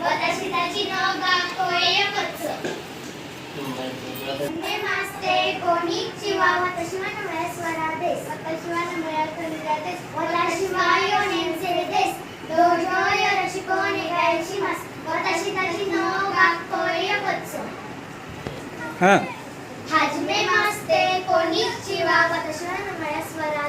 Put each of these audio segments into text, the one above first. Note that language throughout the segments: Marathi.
वदशिताची न गातोय कच्च ने मास्ते कोणी शिवा वतशिवा न मिळा स्वरा देस. वतशिवा न मिळा तुला देस वतशिवा यो नेमसे हाजमे मास्ते कोणी शिवा वतशिवा न मिळा स्वरा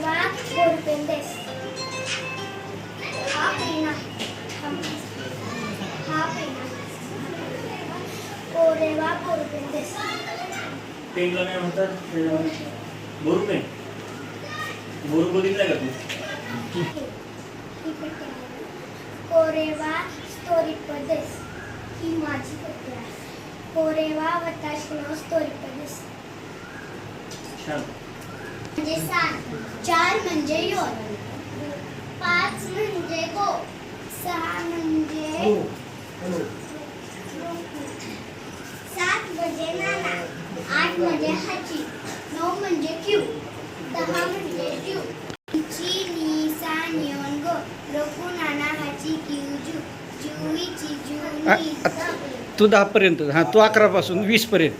पेंडेस हा पेन आहे हा पेन कोरेवा कोरपेंडेस पेनला काय म्हणतात बोरू पेन बोरू बघितलं का तू कोरेवा स्टोरी प्रदेश ही माझी कथा आहे कोरेवा वताश स्टोरी प्रदेश छान म्हणजे सात चार म्हणजे पाच म्हणजे गो सहा म्हणजे सात म्हणजे नाना आठ म्हणजे हाची नऊ म्हणजे क्यू दहा म्हणजे क्यू ची नी सा नियन गो लोकू नाना हाची क्यू जू जुईची जू तू दहापर्यंत हां तू अकरापासून वीसपर्यंत.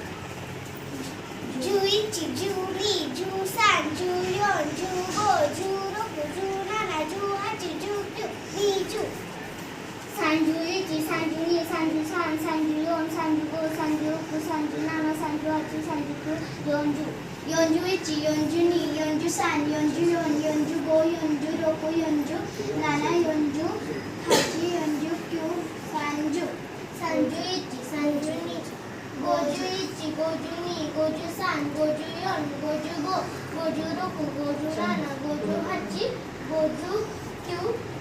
산주1 지, 산주2, 산주3, 산주4, 산주5, 산주6, 산주7, 산주8, 산주9, 연주. 연주1지, 연주2, 연주3, 연주4, 연주5, 연주6, 연주7, 연주, 가지, 연주9, 산주. 산주1지, 산주2, 고주1지, 고주2, 고주3, 고주4, 고주5, 고주6, 고주7, 고주8, 고주9,